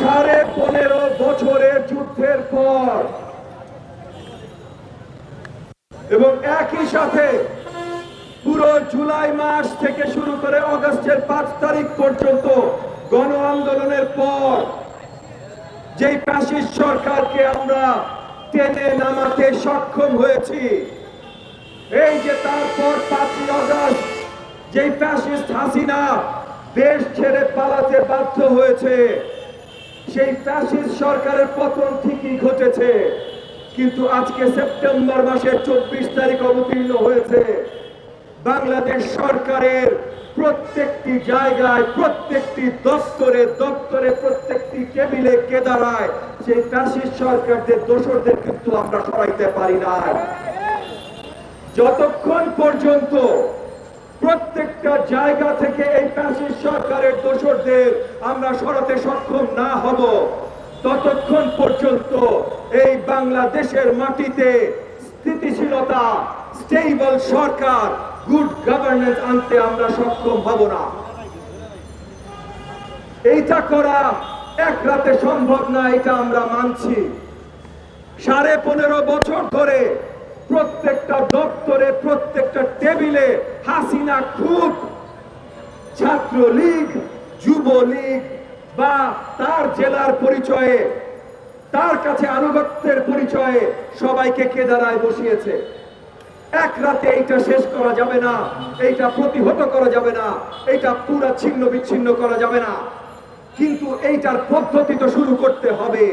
সাড়ে পনেরো বছরের যুদ্ধের পর। এবং একই সাথে পুরো জুলাই মাস থেকে শুরু করে অগস্টের পাঁচ তারিখ পর্যন্ত গণ আন্দোলনের পর যেই ফ্যাসিস্ট সরকারকে আমরা টেনে নামাতে সক্ষম হয়েছি, এই যে তারপর পাঁচই অগস্ট যেই ফ্যাসিস্ট হাসিনা দেশ ছেড়ে পালাতে বাধ্য হয়েছে সেই ফ্যাসিস্ট সরকারের পতন ঠিকই ঘটেছে, কিন্তু আজকে সেপ্টেম্বর মাসের চব্বিশ তারিখ অবতীর্ণ হয়েছে। বাংলাদেশ সরকারের প্রত্যেকটি জায়গায়, প্রত্যেকটি দপ্তরে দপ্তরে প্রত্যেকটি টেবিলে কেদারায় সেই ফ্যাসিস্ট সরকারদের দোষরদের কিন্তু আমরা সরাইতে পারি না যতক্ষণ পর্যন্ত প্রত্যেকটা জায়গা থেকে এই ফ্যাসিস্ট দোষরদের আমরা সরাতে সক্ষম না হব, ততক্ষণ পর্যন্ত এই বাংলাদেশের মাটিতে স্থিতিশীলতা স্টেবল সরকার গুড গভর্নেন্স আনতে আমরা সক্ষম হব না। এইটা করা এক রাতে সম্ভব না, এটা আমরা মানছি। সাড়ে পনেরো বছর ধরে প্রত্যেকটা দপ্তরে, প্রত্যেকটা টেবিলে হাসিনা খুব ছাত্রলীগ যুবলীগ বা তার জেলার পরিচয়ে, তার কাছে আনুগত্যের পরিচয়ে সবাইকে কেদারায় বসিয়েছে। এক রাতে এইটা শেষ করা যাবে না, এইটা প্রতিহত করা যাবে না, এইটা পুরা ছিন্ন বিচ্ছিন্ন করা যাবে না। কিন্তু এইটার পদ্ধতি তো শুরু করতে হবে।